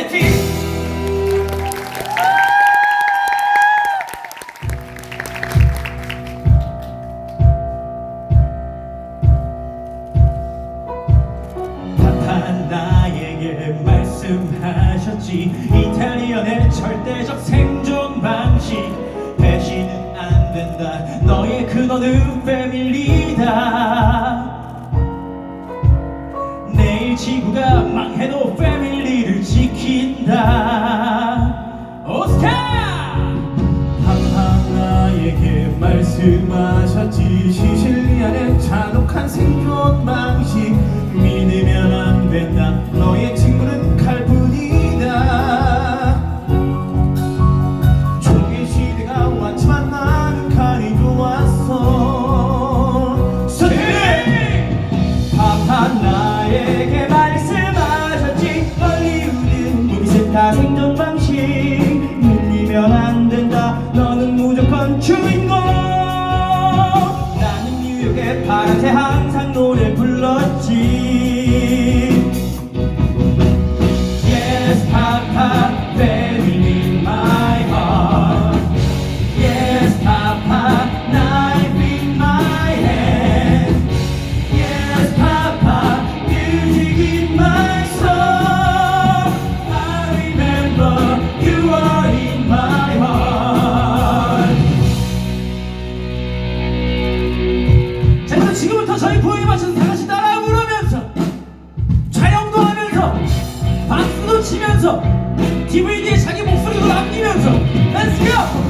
화이팅! 하셨지. 이탈리언의 절대적 생존 방식. 배신은 안 된다. 너의 근원은 패밀리다. 내일 지구가 망해도 지킨다. 오스카! 항상 나에게 말씀하셨지. 시실리아는 잔혹한 생존 방식 meu lado. Let's go!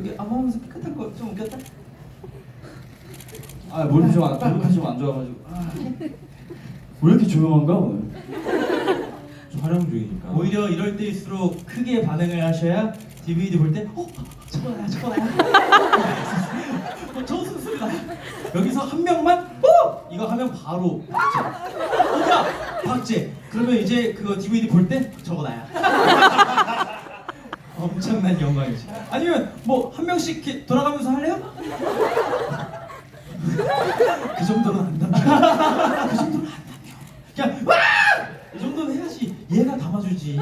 여기 아무하면서 깨끗한 거 좀 웃겼다? 아 몰입이 좀안 몰입이 좀안 좋아가지고. 아, 왜 이렇게 조용한가 오늘? 촬영 중이니까. 오히려 이럴 때일수록 크게 반응을 하셔야 DVD 볼 때 어? 저거 나야 저거 나야. 어, 저 웃음소리다. 여기서 한 명만 어? 이거 하면 바로 박제 어디야? 박제 그러면 이제 그거 DVD 볼 때 저거 나야 엄청난 영광이지. 아니면 뭐 한 명씩 돌아가면서 할래요? 그 정도는 안 담겨 그 정도는 안 담겨 그냥 와! 이 정도는 해야지 얘가 담아주지.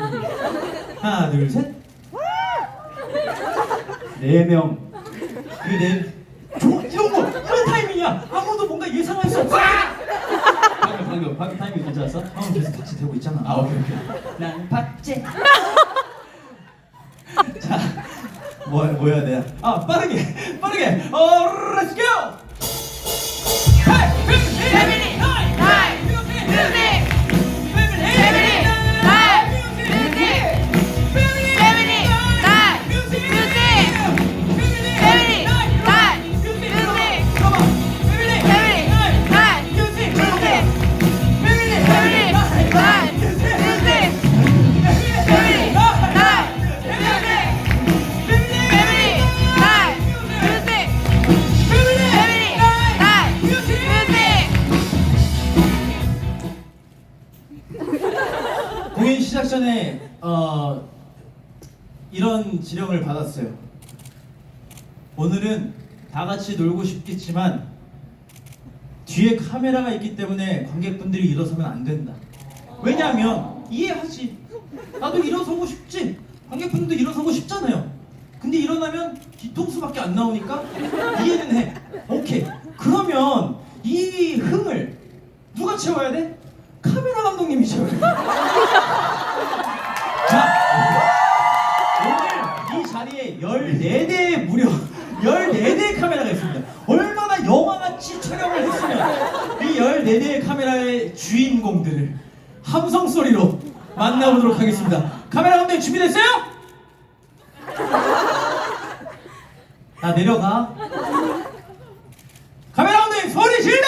하나 둘 셋. 네 명. 그네 조 이런 거 이런 타이밍이야. 아무도 뭔가 예상할 수 없어. 방금 방금 방금 타이밍 괜찮았어? 형 계속 같이 되고 있잖아. 아 오케이 오케이. 나는 박제. 자 뭐, 뭐 해야 돼? 아 빠르게 빠르게 어 렛츠 고 이런 지령을 받았어요. 오늘은 다 같이 놀고 싶겠지만 뒤에 카메라가 있기 때문에 관객분들이 일어서면 안 된다. 왜냐하면 이해하지. 나도 일어서고 싶지. 관객분들도 일어서고 싶잖아요. 근데 일어나면 뒤통수밖에 안 나오니까 이해는 해. 오케이. 그러면 이 흥을 누가 채워야 돼? 카메라 감독님이 채워야 돼. 자, 오늘 이 자리에 14대 무려 14대의 카메라가 있습니다. 얼마나 영화같이 촬영을 했으면 이 14대의 카메라의 주인공들을 함성 소리로 만나보도록 하겠습니다. 카메라 감독님 준비됐어요? 나 내려가. 카메라 감독님 소리 질러!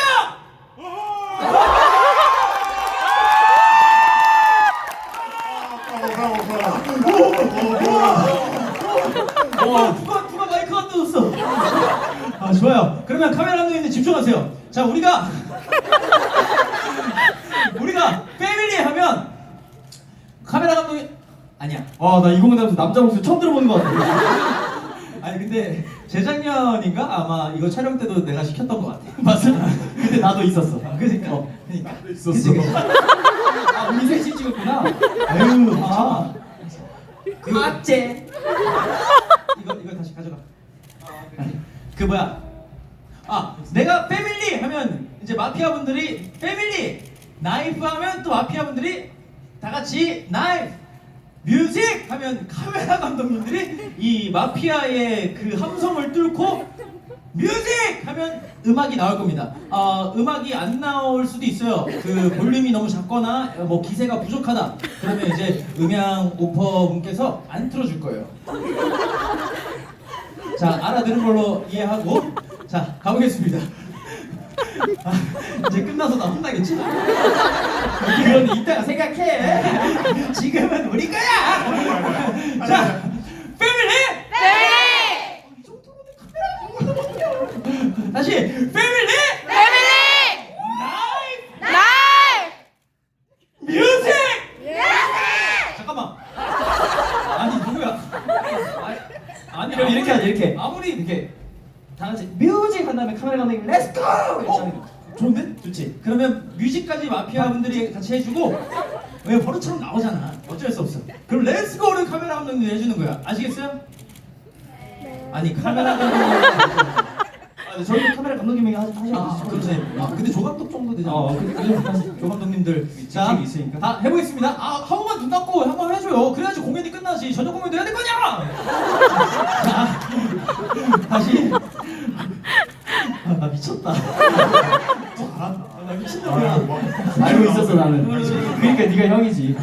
와 누가 누가 마이크 안 뜯었어? 아 좋아요. 그러면 카메라 감독님 집중하세요. 자 우리가 우리가 패밀리 하면 카메라 감독이 아니야. 와, 나 이 공연하면서 남자 목소리 처음 들어보는 것 같아. 아니 근데 재작년인가 아마 이거 촬영 때도 내가 시켰던 것 같아. 맞아. 근데 나도 있었어. 아, 그러니까. 어. 그러니까. 있었어. 그치, 그치. 아, 우리 셋이 찍었구나. 아유, 아. 그 어째? 이거 이거 다시 가져가. 그 뭐야? 아 내가 패밀리 하면 이제 마피아 분들이 패밀리 나이프 하면 또 마피아 분들이 다 같이 나이프 뮤직 하면 카메라 감독님들이 이 마피아의 그 함성을 뚫고 뮤직 하면 음악이 나올 겁니다. 어, 음악이 안 나올 수도 있어요. 그 볼륨이 너무 작거나 뭐 기세가 부족하다. 그러면 이제 음향 오퍼 분께서 안 틀어줄 거예요. 자 알아들은 걸로 이해하고 자 가보겠습니다. 아, 이제 끝나서 나 혼나겠지? 그건 이따가 생각해. 지금은 우리 거야. 자 패밀리 카메라 다시 패밀리! 라이브 라이브! 뮤직 뮤직! 잠깐만 아니 누구야 아니, 아니 그럼 이렇게 하자, 이렇게. 아무리 이렇게 다 같이 뮤직 한 다음에 카메라 감독님 렛츠고! 어? 좋은데? 좋지 그러면 뮤직까지 마피아 분들이 같이 해주고 왜 버릇처럼 나오잖아 어쩔 수 없어 그럼 렛츠고를 카메라 감독님이 해주는 거야 아시겠어요? 아니 카메라 감독님 아, 네, 저희도 카메라 감독님이 하- 하셔야 아. 그렇지. 아, 근데 조감독 정도 되잖아. 어, 근데 그래도 다시 조 감독님들. 자, 직책이 있으니까. 다 해보겠습니다. 아, 한 번만 눈 감고 한 번 해줘요. 그래야지 공연이 끝나지. 저녁 공연도 해야 될 거냐? 자, 다시. 아, 나 미쳤다. 아, 나 미친놈이야. 알고 있었어 나는. 그러니까 네가 형이지.